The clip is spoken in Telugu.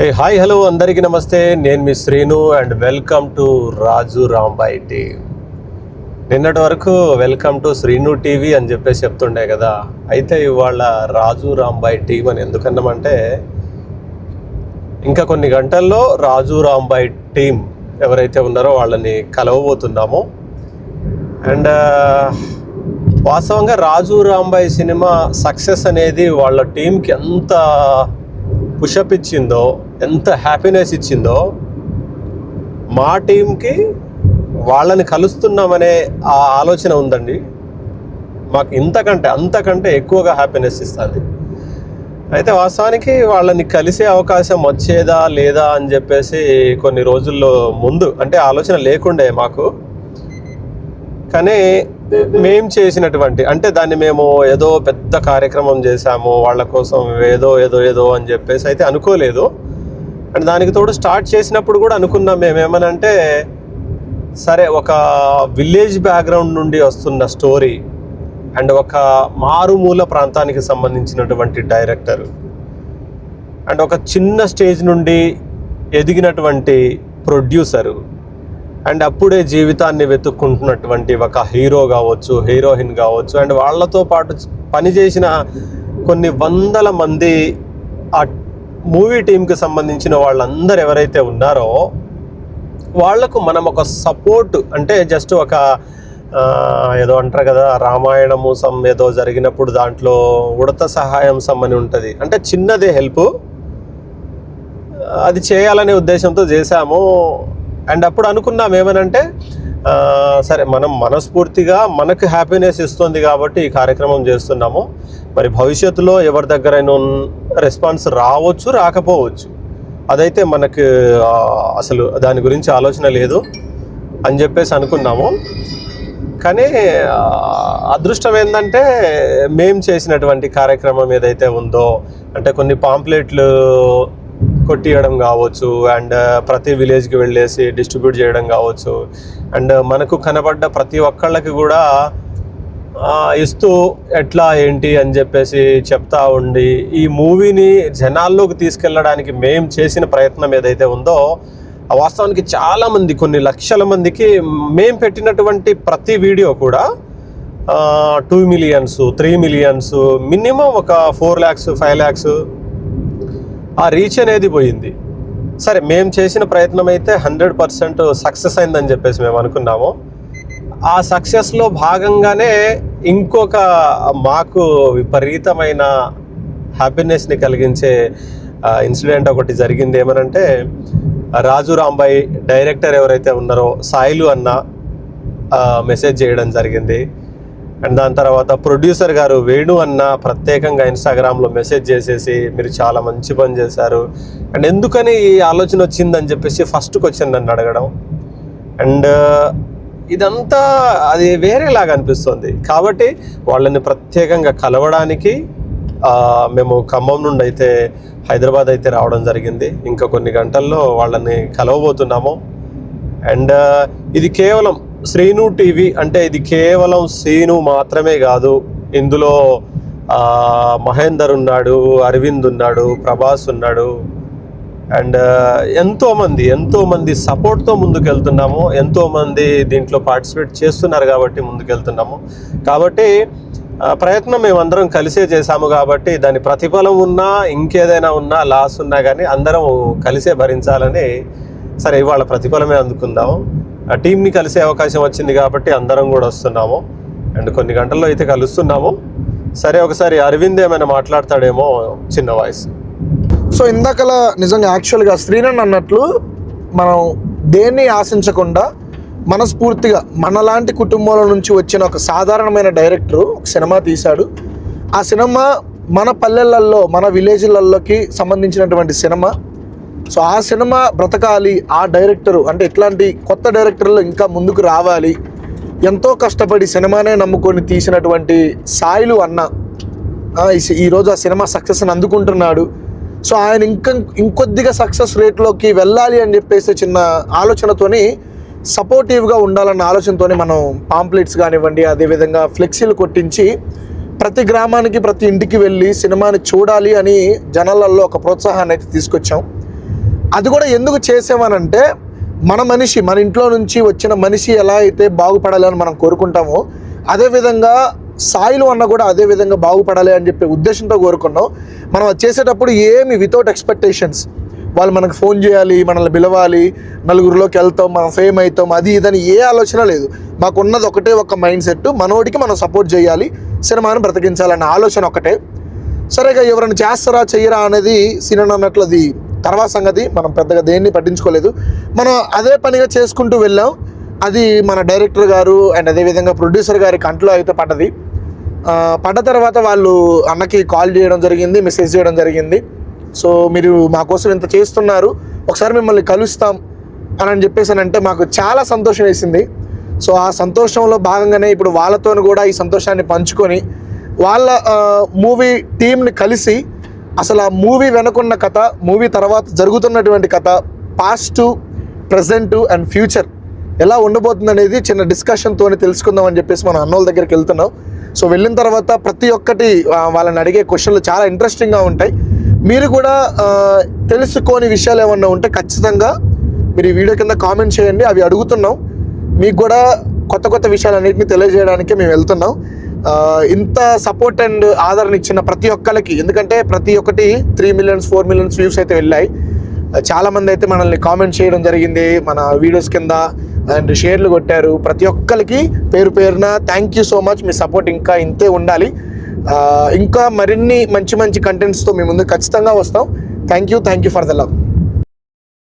ఏ హాయ్ హలో అందరికీ నమస్తే. నేను మీ Srinu and welcome to Raju Rambai TV. నిన్నటి వరకు వెల్కమ్ టు శ్రీను టీవీ అని చెప్పేసి చెప్తుండే కదా. అయితే ఇవాళ రాజు రాంబాయి టీవీ అని ఎందుకన్నామంటే ఇంకా కొన్ని గంటల్లో రాజు రాంబాయి టీం ఎవరైతే ఉన్నారో వాళ్ళని కలవబోతున్నాము. అండ్ uh, వాస్తవంగా రాజు రాంబాయి సినిమా సక్సెస్ అనేది వాళ్ళ టీంకి ఎంత పుషప్ ఇచ్చిందో ఎంత హ్యాపీనెస్ ఇచ్చిందో మా టీంకి వాళ్ళని కలుస్తున్నామనే ఆ ఆలోచన ఉందండి. మాకు ఇంతకంటే అంతకంటే ఎక్కువగా హ్యాపీనెస్ ఇస్తుంది. అయితే వాస్తవానికి వాళ్ళని కలిసే అవకాశం వచ్చేదా లేదా అని చెప్పేసి కొన్ని రోజుల్లో ముందు అంటే ఆలోచన లేకుండే మాకు కానీ మేము చేసినటువంటి అంటే దాన్ని మేము ఏదో పెద్ద కార్యక్రమం చేశాము వాళ్ళ కోసం ఏదో ఏదో ఏదో అని చెప్పేసి అయితే అనుకోలేదు. అండ్ దానికి తోడు స్టార్ట్ చేసినప్పుడు కూడా అనుకున్నాం మేము ఏమనంటే సరే ఒక విలేజ్ బ్యాక్గ్రౌండ్ నుండి వస్తున్న స్టోరీ అండ్ ఒక మారుమూల ప్రాంతానికి సంబంధించినటువంటి డైరెక్టర్ అండ్ ఒక చిన్న స్టేజ్ నుండి ఎదిగినటువంటి ప్రొడ్యూసరు అండ్ అప్పుడే జీవితాన్ని వెతుక్కుంటున్నటువంటి ఒక హీరో కావచ్చు హీరోయిన్ కావచ్చు. అండ్ వాళ్ళతో పాటు పనిచేసిన కొన్ని వందల మంది ఆ మూవీ టీంకి సంబంధించిన వాళ్ళందరూ ఎవరైతే ఉన్నారో వాళ్ళకు మనం ఒక సపోర్ట్ అంటే జస్ట్ ఒక ఏదో అంటారు కదా రామాయణము సమ్ ఏదో జరిగినప్పుడు దాంట్లో ఉడత సహాయం సమ్ అని ఉంటుంది. అంటే చిన్నదే హెల్ప్. అది చేయాలనే ఉద్దేశంతో చేశాము. అండ్ అప్పుడు అనుకున్నాం ఏమనంటే సరే మనం మనస్ఫూర్తిగా మనకు హ్యాపీనెస్ ఇస్తుంది కాబట్టి ఈ కార్యక్రమం చేస్తున్నాము. మరి భవిష్యత్తులో ఎవరి దగ్గరైనా రెస్పాన్స్ రావచ్చు రాకపోవచ్చు. అదైతే మనకు అసలు దాని గురించి ఆలోచన లేదు అని చెప్పేసి అనుకున్నాము. కానీ అదృష్టం ఏంటంటే మేం చేసినటువంటి కార్యక్రమం ఏదైతే ఉందో అంటే కొన్ని పాంప్లెట్లు కొట్టియడం కావచ్చు అండ్ uh, ప్రతి విలేజ్కి వెళ్ళేసి డిస్ట్రిబ్యూట్ చేయడం కావచ్చు. అండ్ uh, మనకు కనబడ్డ ప్రతి ఒక్కళ్ళకి కూడా uh, ఇస్తూ ఎట్లా ఏంటి అని చెప్పేసి చెప్తా ఉండి ఈ మూవీని జనాల్లోకి తీసుకెళ్ళడానికి మేము చేసిన ప్రయత్నం ఏదైతే ఉందో వాస్తవానికి చాలామంది కొన్ని లక్షల మందికి మేం పెట్టినటువంటి ప్రతి వీడియో కూడా two millions three millions minimum ఒక ఫోర్ ల్యాక్స్ ఫైవ్ ల్యాక్స్ ఆ రీచ్ అనేది పోయింది. సరే మేము చేసిన ప్రయత్నం అయితే హండ్రెడ్ పర్సెంట్ సక్సెస్ అయిందని చెప్పేసి మేము అనుకున్నాము. ఆ సక్సెస్లో భాగంగానే ఇంకొక మాకు విపరీతమైన హ్యాపీనెస్ని కలిగించే ఇన్సిడెంట్ ఒకటి జరిగింది ఏమనంటే రాజు రాంబాయి డైరెక్టర్ ఎవరైతే ఉన్నారో సాయిలు అన్న మెసేజ్ చేయడం జరిగింది. అండ్ దాని తర్వాత ప్రొడ్యూసర్ గారు వేణు అన్న ప్రత్యేకంగా ఇన్స్టాగ్రామ్లో మెసేజ్ చేసేసి మీరు చాలా మంచి పని చేశారు. అండ్ ఎందుకని ఈ ఆలోచన వచ్చిందని చెప్పేసి ఫస్ట్ క్వశ్చన్ నన్ను అడగడం. అండ్ ఇదంతా అది వేరేలాగా అనిపిస్తుంది. కాబట్టి వాళ్ళని ప్రత్యేకంగా కలవడానికి మేము ఖమ్మం నుండి అయితే హైదరాబాద్ అయితే రావడం జరిగింది. ఇంకా కొన్ని గంటల్లో వాళ్ళని కలవబోతున్నాము. అండ్ ఇది కేవలం శ్రీను టీవీ అంటే ఇది కేవలం శ్రీను మాత్రమే కాదు. ఇందులో మహేందర్ ఉన్నాడు అరవింద్ ఉన్నాడు ప్రభాస్ ఉన్నాడు. అండ్ ఎంతోమంది ఎంతోమంది సపోర్ట్తో ముందుకెళ్తున్నాము. ఎంతోమంది దీంట్లో పార్టిసిపేట్ చేస్తున్నారు కాబట్టి ముందుకెళ్తున్నాము. కాబట్టి ప్రయత్నం మేమందరం కలిసే చేశాము కాబట్టి దాని ప్రతిఫలం ఉన్నా ఇంకేదైనా ఉన్నా లాస్ ఉన్నా కానీ అందరం కలిసే భరించాలని సరే ఇవాళ ప్రతిఫలమే అందుకుందాము. టీంని కలిసే అవకాశం వచ్చింది కాబట్టి అందరం కూడా వస్తున్నాము. అండ్ కొన్ని గంటల్లో అయితే కలుస్తున్నాము. సరే ఒకసారి అరవింద్ ఏమైనా మాట్లాడతాడేమో చిన్న వాయిస్. సో ఇందాకలా నిజంగా యాక్చువల్గా శ్రీనన్ అన్నట్లు మనం దేన్ని ఆశించకుండా మనస్ఫూర్తిగా మనలాంటి కుటుంబంలో నుంచి వచ్చిన ఒక సాధారణమైన డైరెక్టరు ఒక సినిమా తీశాడు. ఆ సినిమా మన పల్లెలలో మన విలేజ్లలోకి సంబంధించినటువంటి సినిమా. సో ఆ సినిమా బ్రతకాలి ఆ డైరెక్టరు అంటే ఇట్లాంటి కొత్త డైరెక్టర్లు ఇంకా ముందుకు రావాలి. ఎంతో కష్టపడి సినిమానే నమ్ముకొని తీసినటువంటి సాయిలు అన్న ఈ ఈరోజు ఆ సినిమా సక్సెస్ని అందుకుంటున్నాడు. సో ఆయన ఇంకా ఇంకొద్దిగా సక్సెస్ రేట్లోకి వెళ్ళాలి అని చెప్పేసి చిన్న ఆలోచనతోని సపోర్టివ్గా ఉండాలన్న ఆలోచనతోనే మనం పాంప్లెట్స్ కానివ్వండి అదేవిధంగా ఫ్లెక్సీలు కొట్టించి ప్రతి గ్రామానికి ప్రతి ఇంటికి వెళ్ళి సినిమాని చూడాలి అని జనాలలో ఒక ప్రోత్సాహాన్ని అయితే తీసుకొచ్చాం. అది కూడా ఎందుకు చేసామనంటే మన మనిషి మన ఇంట్లో నుంచి వచ్చిన మనిషి ఎలా అయితే బాగుపడాలి అని మనం కోరుకుంటామో అదేవిధంగా సాయిలు అన్న కూడా అదే విధంగా బాగుపడాలి అని చెప్పే ఉద్దేశంతో కోరుకున్నాం. మనం అది చేసేటప్పుడు ఏమి వితౌట్ ఎక్స్పెక్టేషన్స్ వాళ్ళు మనకు ఫోన్ చేయాలి మనల్ని పిలవాలి నలుగురిలోకి వెళ్తాం మనం ఫేమ్ అవుతాం అది ఇదని ఏ ఆలోచన లేదు. మాకున్నది ఒకటే ఒక మైండ్ సెట్ మనోడికి మనం సపోర్ట్ చేయాలి సినిమాను బ్రతికించాలన్న ఆలోచన ఒకటే. సరేగా ఎవరైనా చేస్తారా చెయ్యరా అనేది సినిమా అన్నట్లు అది తర్వాత సంగతి మనం పెద్దగా దేన్ని పట్టించుకోలేదు. మనం అదే పనిగా చేసుకుంటూ వెళ్ళాం. అది మన డైరెక్టర్ గారు అండ్ అదేవిధంగా ప్రొడ్యూసర్ గారి కంట్లో అయితే పడ్డది. పడ్డ తర్వాత వాళ్ళు అన్నకి కాల్ చేయడం జరిగింది మెసేజ్ చేయడం జరిగింది. సో మీరు మా కోసం ఇంత చేస్తున్నారు ఒకసారి మిమ్మల్ని కలుస్తాం అని అని చెప్పేసి అంటే మాకు చాలా సంతోషం వేసింది. సో ఆ సంతోషంలో భాగంగానే ఇప్పుడు వాళ్ళతో కూడా ఈ సంతోషాన్ని పంచుకొని వాళ్ళ మూవీ టీంని కలిసి అసలు ఆ మూవీ వెనుకున్న కథ మూవీ తర్వాత జరుగుతున్నటువంటి కథ పాస్ట్ ప్రజెంట్ అండ్ ఫ్యూచర్ ఎలా ఉండబోతుంది అనేది చిన్న డిస్కషన్తో తెలుసుకుందాం అని చెప్పేసి మనం అన్నోళ్ళ దగ్గరికి వెళ్తున్నాం. సో వెళ్ళిన తర్వాత ప్రతి ఒక్కటి వాళ్ళని అడిగే క్వశ్చన్లు చాలా ఇంట్రెస్టింగ్గా ఉంటాయి. మీరు కూడా తెలుసుకోని విషయాలు ఏమన్నా ఉంటే ఖచ్చితంగా మీరు ఈ వీడియో కింద కామెంట్ చేయండి. అవి అడుగుతున్నాం. మీకు కూడా కొత్త కొత్త విషయాలన్నింటినీ తెలియజేయడానికి మేము వెళ్తున్నాం. ఇంత సపోర్ట్ అండ్ ఆదరణ ఇచ్చిన ప్రతి ఒక్కరికి ఎందుకంటే ప్రతి ఒక్కటి three millions four millions views అయితే వెళ్ళాయి. చాలా మంది అయితే మనల్ని కామెంట్ చేయడం జరిగింది. మన వీడియోస్ కింద అండ్ షేర్లు కొట్టారు. ప్రతి ఒక్కరికి పేరు పేరున థ్యాంక్ యూ సో మచ్ మీ సపోర్ట్ ఇంకా ఇంతే ఉండాలి. ఇంకా మరిన్ని మంచి మంచి కంటెంట్స్తో మీ ముందు ఖచ్చితంగా వస్తాం. Thank you thank you for the love